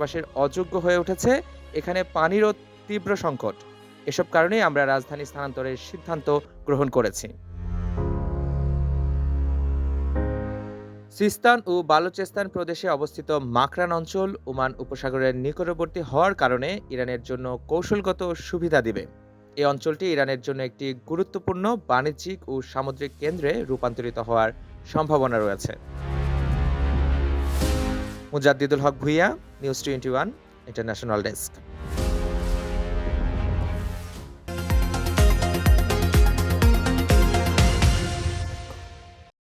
বাসের অযোগ্য হয়ে উঠেছে। এখানে পানিরও তীব্র সংকট। এসব কারণেই আমরা রাজধানী স্থানান্তরের সিদ্ধান্ত গ্রহণ করেছি। সিস্তান ও বালুচেস্তান প্রদেশে অবস্থিত মাকরান অঞ্চল ওমান উপসাগরের নিকটবর্তী হওয়ার কারণে ইরানের জন্য কৌশলগত সুবিধা দিবে। এই অঞ্চলটি ইরানের জন্য একটি গুরুত্বপূর্ণ বাণিজ্যিক ও সামুদ্রিক কেন্দ্রে রূপান্তরিত হওয়ার সম্ভাবনা রয়েছে। Mujaddidul Haque Bhuiyan news twenty one international desk.